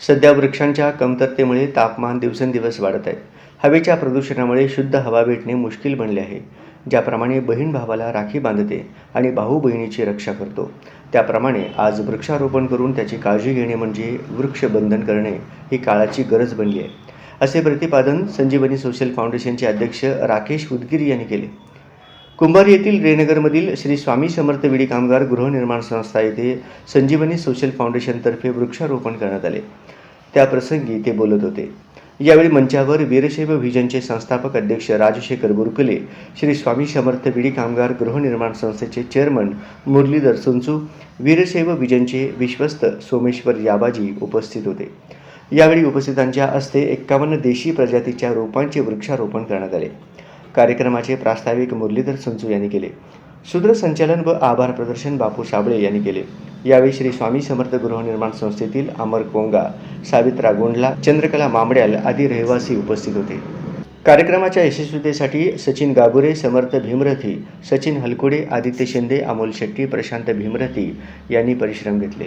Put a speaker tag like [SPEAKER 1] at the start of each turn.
[SPEAKER 1] सध्या वृक्षांच्या कमतरतेमुळे तापमान दिवसेंदिवस वाढत आहे. हवेच्या प्रदूषणामुळे शुद्ध हवा भेटणे मुश्किल बनले आहे. ज्याप्रमाणे बहीण भावाला राखी बांधते आणि भाऊ बहिणीची रक्षा करतो. त्याप्रमाणे आज वृक्षारोपण करून त्याची काळजी घेणे म्हणजे वृक्षबंधन करणे ही काळाची गरज बनली आहे. असे प्रतिपादन संजीवनी सोशल फाउंडेशनचे अध्यक्ष राकेश उदगिरी यांनी केले. कुंभार येथील रेनगरमधील श्री स्वामी समर्थ विडी कामगार गृहनिर्माण संस्था येथे संजीवनी सोशल फाउंडेशनतर्फे वृक्षारोपण करण्यात आले. त्याप्रसंगी ते बोलत होते. यावेळी मंचावर वीरशैव व्हिजनचे संस्थापक अध्यक्ष राजशेखर बुरकुले श्री स्वामी समर्थ विडी कामगार गृहनिर्माण संस्थेचे चेअरमन मुरलीधर सुंचू वीरशैव व्हिजनचे विश्वस्त सोमेश्वर याबाजी उपस्थित होते. यावेळी उपस्थितांच्या हस्ते एक्कावन्न देशी प्रजातीच्या रोपांचे वृक्षारोपण करण्यात आले. कार्यक्रमाचे प्रास्ताविक मुरलीधर संचू यांनी केले. सूत्रसंचालन व आभार प्रदर्शन बापू साबळे यांनी केले. यावेळी श्री स्वामी समर्थ गृहनिर्माण संस्थेतील अमर कोंगा सावित्रा गोंडला चंद्रकला मामड्याल आदी रहिवासी उपस्थित होते. कार्यक्रमाच्या यशस्वीतेसाठी सचिन गाबुरे समर्थ भीमरथी सचिन हलकुडे आदित्य शिंदे अमोल शेट्टी प्रशांत भीमरथी यांनी परिश्रम घेतले.